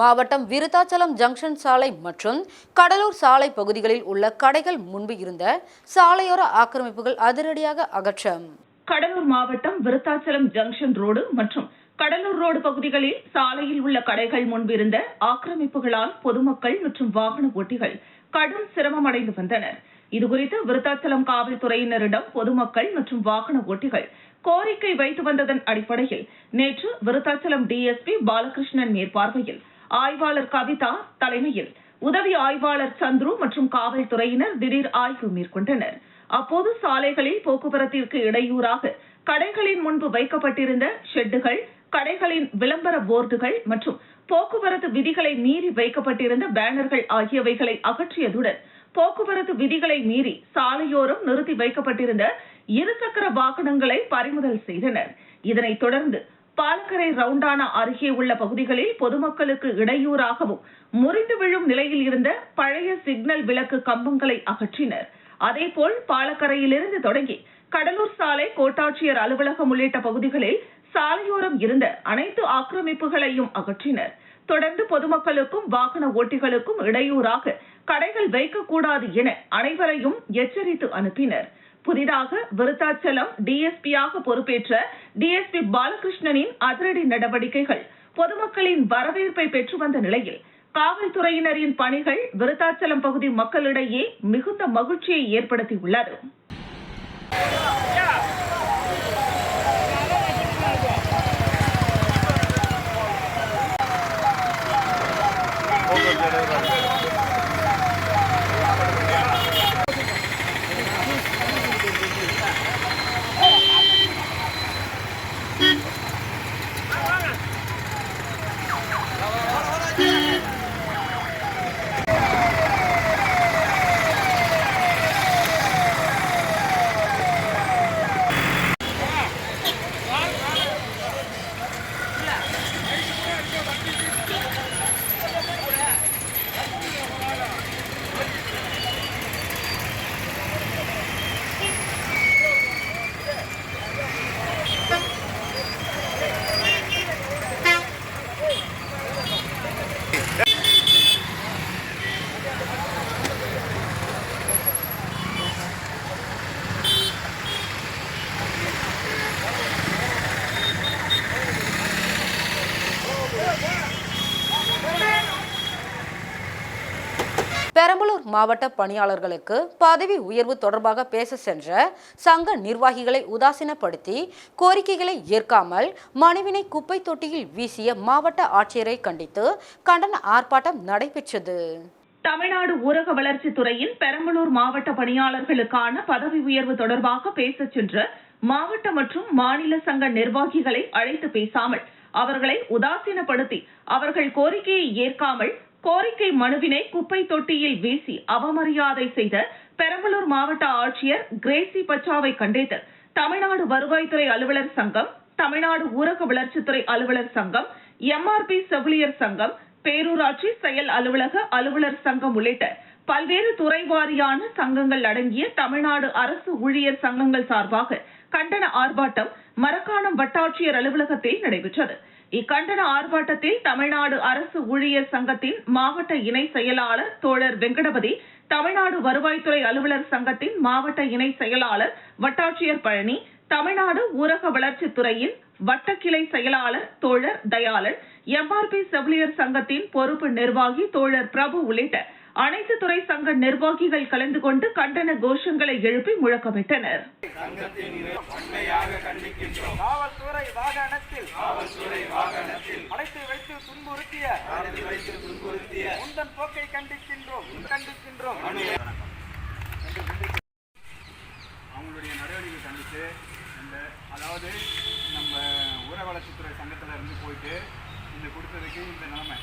மாவட்டம் விருத்தாச்சலம் ஜங்ஷன் சாலை மற்றும் கடலூர் சாலை பகுதிகளில் உள்ள கடைகள் முன்பு இருந்த சாலையோர ஆக்கிரமிப்புகள் அதிரடியாக அகற்றம். கடலூர் மாவட்டம் விருத்தாச்சலம் ஜங்ஷன் ரோடு மற்றும் கடலூர் ரோடு பகுதிகளில் சாலையில் உள்ள கடைகள் முன்பிருந்த ஆக்கிரமிப்புகளால் பொதுமக்கள் மற்றும் வாகன ஓட்டிகள் கடும் சிரமம் அடைந்து வந்தனர். இதுகுறித்து விருத்தாச்சலம் காவல்துறையினரிடம் பொதுமக்கள் மற்றும் வாகன ஓட்டிகள் கோரிக்கை வைத்து வந்ததன் அடிப்படையில் நேற்று விருத்தாச்சலம் டிஎஸ்பி பாலகிருஷ்ணன் மேற்பார்வையில் ஆய்வாளர் கவிதா தலைமையில். உதவி ஆய்வாளர் சந்துரு மற்றும் காவல்துறையினர் திடீர் ஆய்வு மேற்கொண்டனர். அப்போது சாலைகளில் போக்குவரத்திற்கு இடையூறாக கடைகளின் முன்பு வைக்கப்பட்டிருந்த ஷெட்டுகள் கடைகளின் விளம்பர போர்டுகள் மற்றும் போக்குவரத்து விதிகளை மீறி வைக்கப்பட்டிருந்த பேனர்கள் ஆகியவைகளை அகற்றியதுடன் போக்குவரத்து விதிகளை மீறி சாலையோரம் நிறுத்தி வைக்கப்பட்டிருந்த இருசக்கர வாகனங்களை பறிமுதல் செய்தனர். இதனைத் தொடர்ந்து பாலக்கரை ரவுண்டானா அருகே உள்ள பகுதிகளில் பொதுமக்களுக்கு இடையூறாகவும் முறிந்து விழும் நிலையில் இருந்த பழைய சிக்னல் விளக்கு கம்பங்களை அகற்றினர். அதேபோல் பாலக்கரையிலிருந்து தொடங்கி கடலூர் சாலை கோட்டாட்சியர் அலுவலகம் உள்ளிட்ட பகுதிகளில் சாலையோரம் இருந்த அனைத்து ஆக்கிரமிப்புகளையும் அகற்றினர். தொடர்ந்து பொதுமக்களுக்கும் வாகன ஓட்டிகளுக்கும் இடையூறாக கடைகள் வைக்கக்கூடாது என அனைவரையும் எச்சரித்து அனுப்பினர். புதிதாக விருத்தாச்சலம் டிஎஸ்பியாக பொறுப்பேற்ற டிஎஸ்பி பாலகிருஷ்ணனின் அதிரடி நடவடிக்கைகள் பொதுமக்களின் வரவேற்பை பெற்று வந்த நிலையில் காவல்துறையினரின் பணிகள் விருத்தாச்சலம் பகுதி மக்களிடையே மிகுந்த மகிழ்ச்சியை ஏற்படுத்தியுள்ளது. மாவட்ட பணியாளர்களுக்கு பதவி உயர்வு தொடர்பாக பேச சென்ற சங்க நிர்வாகிகளை உதாசீனப்படுத்தி கோரிக்கைகளை ஏற்காமல் மனுவினை குப்பை தொட்டியில் வீசிய மாவட்ட ஆட்சியரை கண்டித்து கண்டன ஆர்ப்பாட்டம் நடைபெற்றது. தமிழ்நாடு ஊரக வளர்ச்சித் துறையின் பெரம்பலூர் மாவட்ட பணியாளர்களுக்கான பதவி உயர்வு தொடர்பாக பேச சென்ற மாவட்ட மற்றும் மாநில சங்க நிர்வாகிகளை அழைத்து பேசாமல் அவர்களை உதாசீனப்படுத்தி அவர்கள் கோரிக்கையை ஏற்காமல் கோரிக்கை மனுவினை குப்பை தொட்டியில் வீசி அவமரியாதை செய்த பெரம்பலூர் மாவட்ட ஆட்சியர் கிரேசி பச்சாவை கண்டித்து தமிழ்நாடு வருவாய்த்துறை அலுவலர் சங்கம் தமிழ்நாடு ஊரக வளர்ச்சித்துறை அலுவலர் சங்கம் எம்ஆர்பி செவிலியர் சங்கம் பேரூராட்சி செயல் அலுவலக அலுவலர் சங்கம் உள்ளிட்ட பல்வேறு துறை வாரியான சங்கங்கள் அடங்கிய தமிழ்நாடு அரசு ஊழியர் சங்கங்கள் சார்பாக கண்டன ஆர்ப்பாட்டம் மரக்காணம் வட்டாட்சியர் அலுவலகத்தில் நடைபெற்றது. இக்கண்டன ஆர்ப்பாட்டத்தில் தமிழ்நாடு அரசு ஊழியர் சங்கத்தின் மாவட்ட இணை செயலாளர் தோழர் வெங்கடபதி தமிழ்நாடு வருவாய்த்துறை அலுவலர் சங்கத்தின் மாவட்ட இணை செயலாளர் வட்டாட்சியர் பழனி தமிழ்நாடு ஊரக வளர்ச்சித் துறையின் வட்டக்கிளை செயலாளர் தோழர் தயாளன் எம்ஆர்பி செவிலியர் சங்கத்தின் பொறுப்பு நிர்வாகி தோழர் பிரபு உள்ளிட்ட அனைத்து துறை சங்க நிர்வாகிகள் கலந்து கொண்டு கண்டன கோஷங்களை எழுப்பி முழக்கமிட்டனர். அடைத்து வைத்து துன்புறுத்திய போக்கை கண்டிக்கின்றோம் கண்டிக்கின்றோம். அவங்களுடைய நடவடிக்கை கண்டித்து இந்த அதாவது நம்ம ஊர வளர்ச்சித்துறை சங்கத்தில் இருந்து போயிட்டு இந்த கொடுத்ததுக்கு இந்த நிலைமை.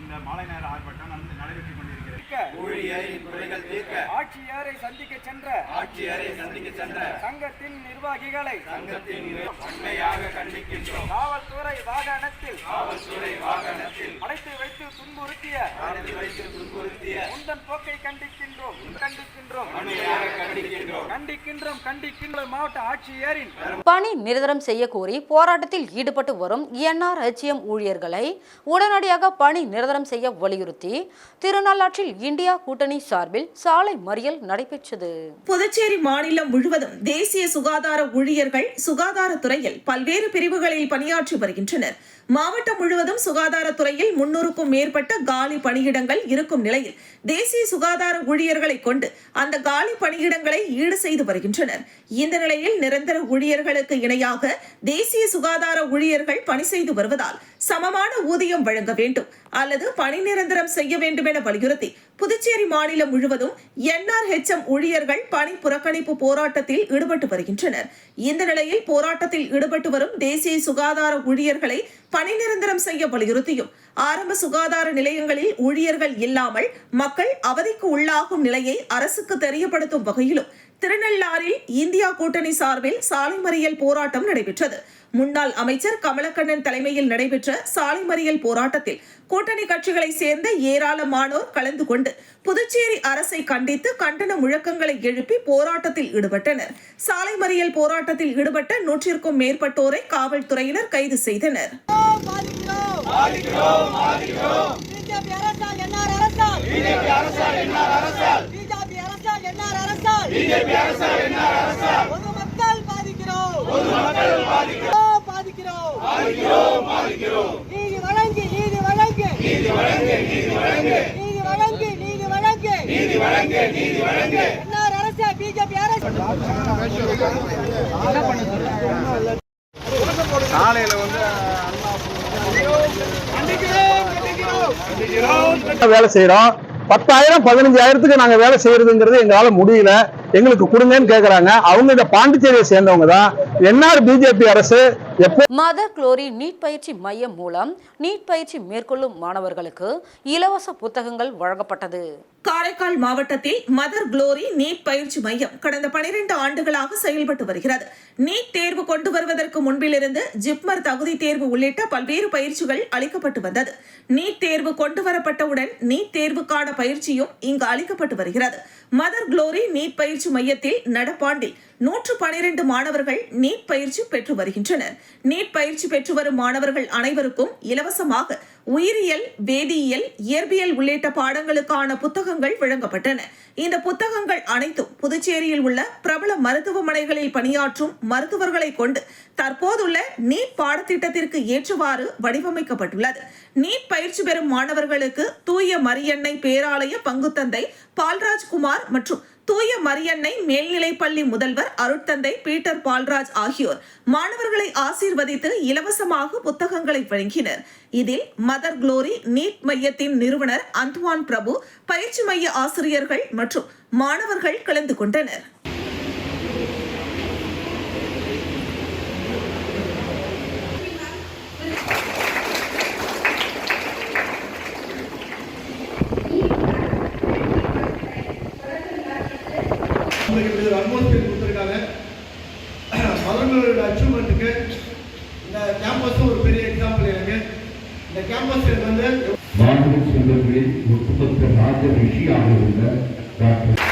இந்த மாலை நேர ஆர்ப்பாட்டம் நடந்து நடைபெற்றுக் கொண்டிருக்கிறது. ஊழியரின் குறைகள் தீர்க்க. ஆட்சியாரை சந்திக்க சென்ற. ஆட்சியாரை சந்திக்க சென்ற. சங்கத்தின் நிர்வாகிகளை. சங்கத்தின் வன்மையாக கண்டிக்கின்றோம். காவல்துறை வாகனத்தில். காவல்துறை வாகனத்தில். அடைத்து வைத்து துன்புறுத்திய. அடைத்து வைத்து துன்புறுத்திய. உந்தன் போக்கை கண்டிக்கின்றோம். கண்டிக்கின்றோம். வன்மையாக கண்டிக்கின்றோம். கண்டிக்கின்றோம் கண்டிக்கின்றோம் மாவட்ட ஆட்சியரின். பணி நிரந்தரம் செய்ய கோரி போராட்டத்தில் ஈடுபட்டு வரும் என்ஆர்ஹெச்எம் ஊழியர்களை உடனடியாக பணி நிரந்தரம் செய்ய வலியுறுத்தி திருநள்ளாற்றில் இந்தியா கூட்டணி சார்பில் சாலை மறியல் நடைபெற்றது. புதுச்சேரி மாநிலம் முழுவதும் தேசிய சுகாதார ஊழியர்கள் சுகாதாரத்துறையில் பல்வேறு பிரிவுகளில் பணியாற்றி வருகின்றனர். மாவட்டம் முழுவதும் சுகாதாரத்துறையில் முன்னூறுக்கும் மேற்பட்ட காலி பணியிடங்கள் இருக்கும் நிலையில் தேசிய சுகாதார ஊழியர்களை கொண்டு அந்த காலி பணியிடங்களை ஈடு செய்து வருகின்றனர். இந்த நிலையில் நிரந்தர ஊழியர்களுக்கு இணையாக தேசிய சுகாதார ஊழியர்கள் பணி செய்து வருவதால் சமமான ஊதியம் வழங்க வேண்டும் அல்லது பணி நிரந்தரம் செய்ய வேண்டும் என வலியுறுத்தி புதுச்சேரி மாநிலம் முழுவதும் என்ஆர்ஹெச்எம் ஊழியர்கள் பணி புறக்கணிப்பு போராட்டத்தில் ஈடுபட்டு வருகின்றனர். இந்த நிலையில் போராட்டத்தில் ஈடுபட்டு வரும் தேசிய சுகாதார ஊழியர்களை பணி நிரந்தரம் செய்ய வலியுறுத்தியும் ஆரம்ப சுகாதார நிலையங்களில் ஊழியர்கள் இல்லாமல் மக்கள் அவதிக்கு உள்ளாகும் நிலையை அரசுக்கு தெரியப்படுத்தும் வகையிலும் திருநள்ளாறில் இந்தியா கூட்டணி சார்பில் சாலை மறியல் போராட்டம் நடைபெற்றது. முன்னாள் அமைச்சர் கமலக்கண்ணன் தலைமையில் நடைபெற்ற சாலை மறியல் போராட்டத்தில் கூட்டணி கட்சிகளை சேர்ந்த ஏராளமானோர் கலந்து கொண்டு புதுச்சேரி அரசை கண்டித்து கண்டன முழக்கங்களை எழுப்பி போராட்டத்தில் ஈடுபட்டனர். சாலை மறியல் போராட்டத்தில் ஈடுபட்ட நூற்றிற்கும் மேற்பட்டோரை காவல்துறையினர் கைது செய்தனர். பிஜேபி அரசால் என்ன அரசால் பாதிக்கிறோம் பாதிக்கிறோம் பாதிக்கிறோம் நீதி வழங்கு நீதி வழங்கு நீதி வழங்கு நீதி வழங்கு நீதி வழங்கு நீதி வழங்கு நீதி வழங்கு நீதி வழங்கு என்ஆர் அரசு பிஜேபி அரசு வந்து வேலை செய்யறோம் பத்தாயிரம் பதினஞ்சாயிரத்துக்கு நாங்க வேலை செய்யறதுங்கிறது எங்களால முடியல. எங்களுக்கு கொடுங்கன்னு கேக்குறாங்க. அவங்க இந்த பாண்டிச்சேரியை சேர்ந்தவங்க தான். என்ஆர் பிஜேபி அரசு எப்போ மதர் குளோரி நீட் பயிற்சி மையம் மூலம் நீட் பயிற்சி மேற்கொள்ளும் மாணவர்களுக்கு இலவச புத்தகங்கள் வழங்கப்பட்டது. காரைக்கால் மாவட்டத்தில் மதர் குளோரி நீட் பயிற்சி மையம் கடந்த 12 ஆண்டுகளாக செயல்பட்டு வருகிறது. நீட் தேர்வு கொண்டு வருவதற்கு முன்பிலிருந்து ஜிப்மர் தகுதி தேர்வு உள்ளிட்ட பல்வேறு பயிற்சிகள் அளிக்கப்பட்டு வந்தது. நீட் தேர்வு கொண்டு வரப்பட்டவுடன் நீட் தேர்வுக்கான பயிற்சியும் இங்கு அளிக்கப்பட்டு வருகிறது. மதர் குளோரி நீட் பயிற்சி மையத்தில் நடப்பாண்டில் நூற்று பனிரெண்டு மாணவர்கள் நீட் பயிற்சி பெற்று வருகின்றனர். நீட் பயிற்சி பெற்று வரும் மாணவர்கள் அனைவருக்கும் இலவசமாக உயிரியல் வேதியியல் இயற்பியல் உள்ளிட்ட பாடங்களுக்கான புத்தக புத்தகங்கள் வழங்கப்பட்டன. இந்த புத்தகங்கள் அனைத்தும் புதுச்சேரியில் உள்ள பிரபல மருத்துவமனைகளில் பணியாற்றும் மருத்துவர்களை கொண்டு தற்போதுள்ள நீட் பாடத்திட்டத்திற்கு ஏற்றவாறு வடிவமைக்கப்பட்டுள்ளது. நீட் பயிற்சி பெறும் மாணவர்களுக்கு தூய மரியன்னை பேராலய பங்குத்தந்தை பால்ராஜ்குமார் மற்றும் தூய மரியன்னை மேல்நிலைப்பள்ளி முதல்வர் அருட்தந்தை பீட்டர் பால்ராஜ் ஆகியோர் மாணவர்களை ஆசீர்வதித்து இலவசமாக புத்தகங்களை வழங்கினர். இதில் மதர் குளோரி நீட் மையத்தின் நிறுவனர் அந்த்வான் பிரபு பயிற்சி மைய ஆசிரியர்கள் மற்றும் மாணவர்கள் கலந்து கொண்டனர். உங்களுக்கு அட்மாஸ்பியர் கொடுத்துருக்காங்க மதங்களோட அச்சீவ்மெண்ட்டுக்கு இந்த கேம்பஸும் ஒரு பெரிய எக்ஸாம்பிள் எனக்கு. இந்த கேம்பஸ் வந்து மாணவ செல்வங்களில் ஒட்டுமொத்த ராஜ ரிஷியாக இருந்த டாக்டர்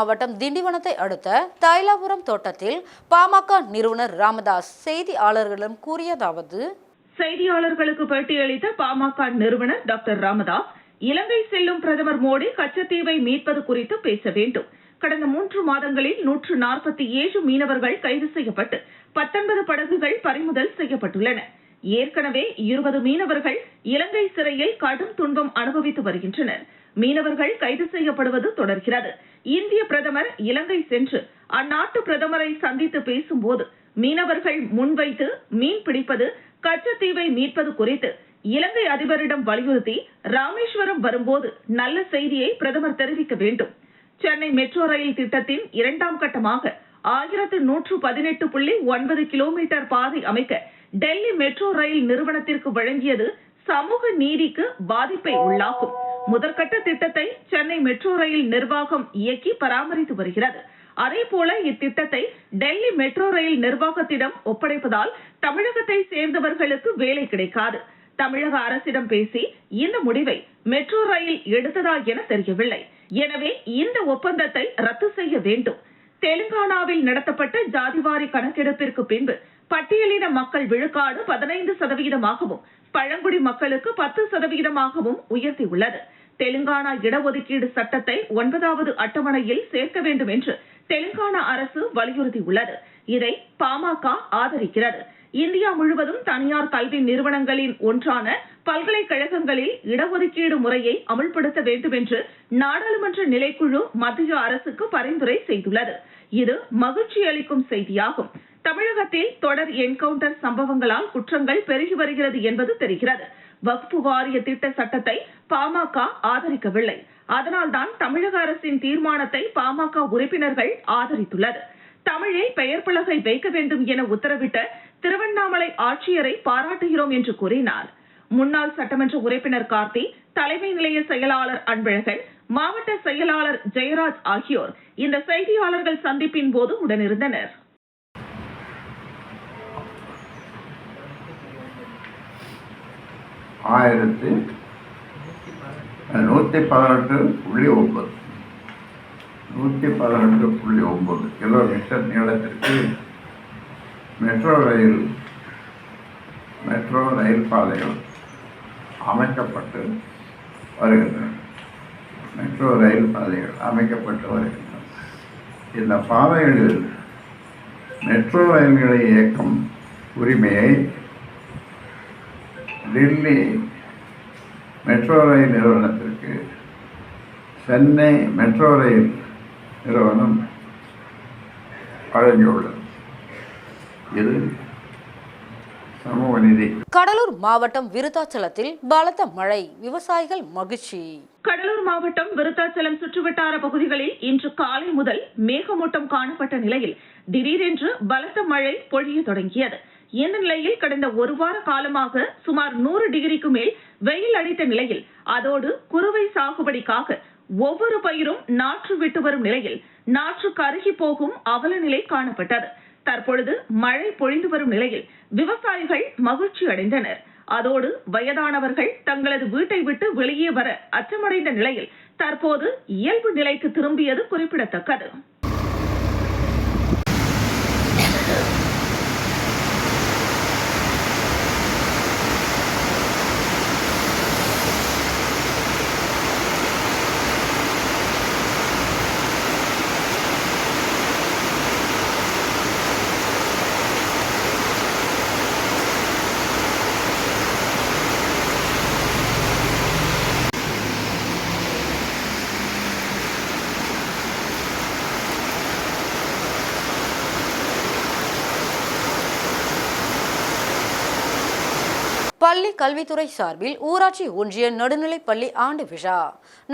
மாவட்டம் திண்டிவனத்தை அடுத்த தைலாபுரம் தோட்டத்தில் பாமக நிறுவனர் ராமதாஸ் செய்தியாளர்களிடம் கூறியதாவது செய்தியாளர்களுக்கு பேட்டியளித்த பாமக நிறுவனர் டாக்டர் ராமதாஸ் இலங்கை செல்லும் பிரதமர் மோடி கச்சத்தீவை மீட்பது குறித்து பேச வேண்டும். கடந்த மூன்று மாதங்களில் நூற்று நாற்பத்தி ஏழு மீனவர்கள் கைது செய்யப்பட்டு பத்தொன்பது படகுகள் பறிமுதல் செய்யப்பட்டுள்ளன. ஏற்கனவே இருபது மீனவர்கள் இலங்கை சிறையில் கடும் துன்பம் அனுபவித்து வருகின்றனர். மீனவர்கள் கைது செய்யப்படுவது தொடர்கிறது. இந்திய பிரதமர் இலங்கை சென்று அந்நாட்டு பிரதமரை சந்தித்து பேசும்போது மீனவர்கள் முன்வைத்து மீன் பிடிப்பது கச்சத்தீவை மீட்பது குறித்து இலங்கை அதிபரிடம் வலியுறுத்தி ராமேஸ்வரம் வரும்போது நல்ல செய்தியை பிரதமர் தெரிவிக்க வேண்டும். சென்னை மெட்ரோ ரயில் திட்டத்தின் இரண்டாம் கட்டமாக ஆயிரத்து நூற்று பதினெட்டு புள்ளி ஒன்பது கிலோமீட்டர் பாதை அமைக்க டெல்லி மெட்ரோ ரயில் நிறுவனத்திற்கு வழங்கியது சமூக நீதிக்கு பாதிப்பை உள்ளாக்கும். முதற்கட்ட திட்டத்தை சென்னை மெட்ரோ ரயில் நிர்வாகம் இயக்கி பராமரித்து வருகிறது. அதேபோல இத்திட்டத்தை டெல்லி மெட்ரோ ரயில் நிர்வாகத்திடம் ஒப்படைப்பதால் தமிழகத்தை சேர்ந்தவர்களுக்கு வேலை கிடைக்காது. தமிழக அரசிடம் பேசி இந்த முடிவை மெட்ரோ ரயில் எடுத்ததா என தெரியவில்லை. எனவே இந்த ஒப்பந்தத்தை ரத்து செய்ய வேண்டும். தெலுங்கானாவில் நடத்தப்பட்ட ஜாதிவாரி கணக்கெடுப்பிற்கு பின்பு பட்டியலின மக்கள் விழுக்காடு பதினைந்து சதவீதமாகவும் பழங்குடி மக்களுக்கு பத்து சதவீதமாகவும் உயர்த்தியுள்ளது. தெலுங்கானா இடஒதுக்கீடு சட்டத்தை ஒன்பதாவது அட்டவணையில் சேர்க்க வேண்டும் என்று தெலுங்கானா அரசு வலியுறுத்தியுள்ளது. இதை பாமக ஆதரிக்கிறது. இந்தியா முழுவதும் தனியார் கல்வி நிறுவனங்களின் ஒன்றான பல்கலைக்கழகங்களில் இடஒதுக்கீடு முறையை அமல்படுத்த வேண்டும் என்று நாடாளுமன்ற நிலைக்குழு மத்திய அரசுக்கு பரிந்துரை செய்துள்ளது. இது மகிழ்ச்சி அளிக்கும் செய்தியாகும். தமிழகத்தில் தொடர் என்கவுண்டர் சம்பவங்களால் குற்றங்கள் பெருகி வருகிறது என்பது தெரிகிறது. வக்பு வாரிய திட்ட சட்டத்தை பாமக ஆதரிக்கவில்லை. அதனால்தான் தமிழக அரசின் தீர்மானத்தை பாமக உறுப்பினர்கள் ஆதரித்துள்ளது. தமிழில் பெயர் பலகை வைக்க வேண்டும் என உத்தரவிட்ட திருவண்ணாமலை ஆட்சியரை பாராட்டுகிறோம் என்று கூறினார். முன்னாள் சட்டமன்ற உறுப்பினர் கார்த்தி தலைமை நிலைய செயலாளர் அன்பழகன் மாவட்ட செயலாளர் ஜெயராஜ் ஆகியோர் இந்த செய்தியாளர்கள் சந்திப்பின் போது உடனிருந்தனர். ஆயிரத்தி நூற்றி பதினெட்டு புள்ளி ஒன்பது. நூற்றி பதினெட்டு புள்ளி ஒன்பது கிலோமீட்டர் நீளத்திற்கு மெட்ரோ ரயில் மெட்ரோ ரயில் பாதைகள் அமைக்கப்பட்டு வருகின்றன. மெட்ரோ ரயில் பாதைகள் அமைக்கப்பட்டு வருகின்றன. இந்த பாதைகளில் மெட்ரோ ரயில்களை இயக்கும் உரிமையை டெல்லி மெட்ரோ ரயில் நிறுவனத்திற்கு சென்னை மெட்ரோ ரயில் நிறுவனம் வழங்கியுள்ளது. இது சமூக நீதி. கடலூர் மாவட்டம் விருத்தாச்சலத்தில் பலத்த மழை விவசாயிகள் மகிழ்ச்சி. கடலூர் மாவட்டம் விருத்தாச்சலம் சுற்றுவட்டார பகுதிகளில் இன்று காலை முதல் மேகமூட்டம் காணப்பட்ட நிலையில் திடீரென்று பலத்த மழை பொழிய தொடங்கியது. இந்த நிலையில் கடந்த ஒரு வார காலமாக சுமார் நூறு டிகிரிக்கு மேல் வெயில் அடித்த நிலையில் அதோடு குறுவை சாகுபடிக்காக ஒவ்வொரு பயிரும் நாற்று விட்டு வரும் நிலையில் நாற்று கருகி போகும் அவல நிலை காணப்பட்டது. தற்பொழுது மழை பொழிந்து வரும் நிலையில் விவசாயிகள் மகிழ்ச்சி அடைந்தனர். அதோடு வயதானவர்கள் தங்களது வீட்டை விட்டு வெளியே வர அச்சமடைந்த நிலையில் தற்போது இயல்பு நிலைக்கு திரும்பியது குறிப்பிடத்தக்கது. பள்ளி கல்வித்துறை சார்பில் ஊராட்சி ஒன்றிய நடுநிலைப் பள்ளி ஆண்டு விழா.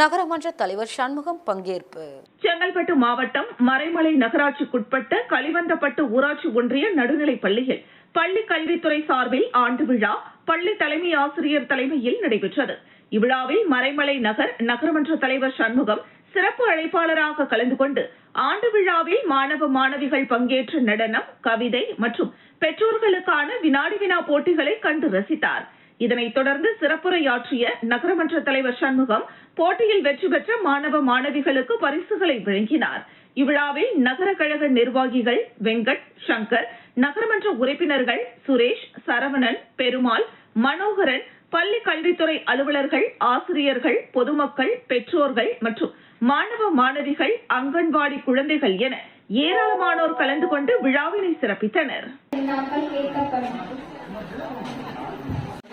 நகரமன்ற தலைவர் சண்முகம் பங்கேற்பு. செங்கல்பட்டு மாவட்டம் மறைமலை நகராட்சிக்குட்பட்ட களிவந்தப்பட்டு ஊராட்சி ஒன்றிய நடுநிலைப் பள்ளியில் பள்ளி கல்வித்துறை சார்பில் ஆண்டு விழா பள்ளி தலைமை ஆசிரியர் தலைமையில் நடைபெற்றது. இவ்விழாவில் மறைமலை நகர் நகரமன்ற தலைவர் சண்முகம் சிறப்பு அழைப்பாளராக கலந்து கொண்டு ஆண்டு விழாவில் மாணவ மாணவிகள் பங்கேற்ற நடனம் கவிதை மற்றும் பெற்றோர்களுக்கான வினாடி வினா போட்டிகளை கண்டு ரசித்தார். இதனைத் தொடர்ந்து சிறப்புரையாற்றிய நகரமன்ற தலைவர் சண்முகம் போட்டியில் வெற்றி பெற்ற மாணவ மாணவிகளுக்கு பரிசுகளை வழங்கினார். இவ்விழாவில் நகர கழக நிர்வாகிகள் வெங்கட் சங்கர் நகரமன்ற உறுப்பினர்கள் சுரேஷ் சரவணன் பெருமாள் மனோகரன் பள்ளி கல்வித்துறை அலுவலர்கள் ஆசிரியர்கள் பொதுமக்கள் பெற்றோர்கள் மற்றும் மாணவ மாணவிகள் அங்கன்வாடி குழந்தைகள் என ஏராளமானோர் கலந்து கொண்டு விழாவினை சிறப்பித்தனர்.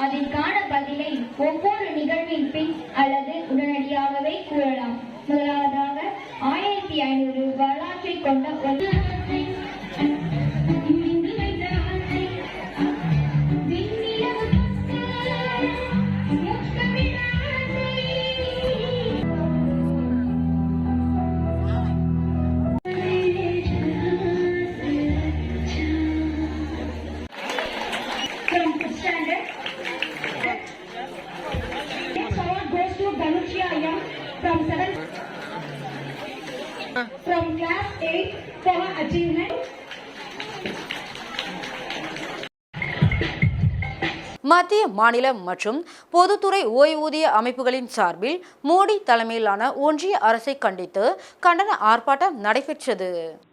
அதற்கான பதிலை ஒவ்வொரு நிகழ்வின் பின் அல்லது உடனடியாகவே கூறலாம். முதலாவதாக ஆயிரத்தி ஐநூறு வரலாற்றை கொண்ட Next award goes to Ganushya Ayam from seven from class eight for her achievement. மத்திய மாநிலம் மற்றும் பொதுத்துறை ஓய்வூதிய அமைப்புகளின் சார்பில் மோடி தலைமையிலான ஒன்றிய அரசை கண்டித்து கண்டன ஆர்ப்பாட்டம் நடைபெற்றது.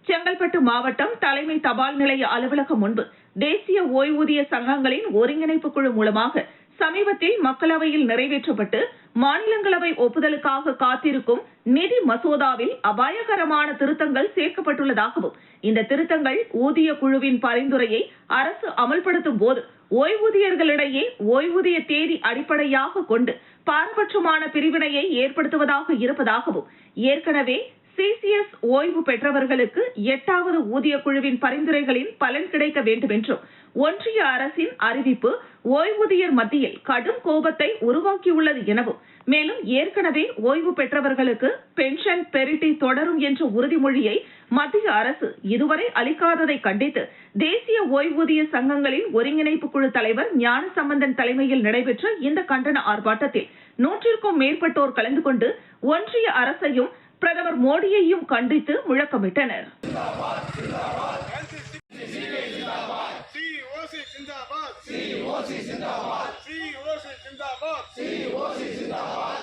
செங்கல்பட்டு மாவட்டம் தலைமை தபால் நிலைய அலுவலகம் முன்பு தேசிய ஓய்வூதிய சங்கங்களின் ஒருங்கிணைப்பு குழு மூலமாக சமீபத்தில் மக்களவையில் நிறைவேற்றப்பட்டு மாநிலங்களவை ஒப்புதலுக்காக காத்திருக்கும் நிதி மசோதாவில் அபாயகரமான திருத்தங்கள் சேர்க்கப்பட்டுள்ளதாகவும் இந்த திருத்தங்கள் ஊதிய குழுவின் பரிந்துரையை அரசு அமல்படுத்தும் போது ஓய்வூதியர்களிடையே ஓய்வூதிய தேதி அடிப்படையாக கொண்டு பாரபட்சமான பிரிவினையை ஏற்படுத்துவதாக இருப்பதாகவும் ஏற்கனவே சிசிஎஸ் ஓய்வு பெற்றவர்களுக்கு எட்டாவது ஊதிய குழுவின் பரிந்துரைகளின் பலன் கிடைக்க வேண்டும் என்றும் ஒன்றிய அரசின் அறிவிப்பு ஓய்வூதியர் மத்தியில் கடும் கோபத்தை உருவாக்கியுள்ளது எனவும் மேலும் ஏற்கனவே ஓய்வு பெற்றவர்களுக்கு பென்ஷன் பெரிட்டி தொடரும் என்ற உறுதிமொழியை மத்திய அரசு இதுவரை அளிக்காததை கண்டித்து தேசிய ஓய்வூதிய சங்கங்களின் ஒருங்கிணைப்பு குழு தலைவர் ஞானசம்பந்தன் தலைமையில் நடைபெற்ற இந்த கண்டன ஆர்ப்பாட்டத்தில் நூற்றிற்கும் மேற்பட்டோர் கலந்து கொண்டு ஒன்றிய அரசையும் பிரதமர் மோடியையும் கண்டித்து முழக்கமிட்டனர். சிஓசி சிந்தாபாத் சிந்தாபாத் சிந்தாபாத் சிந்தாபாத்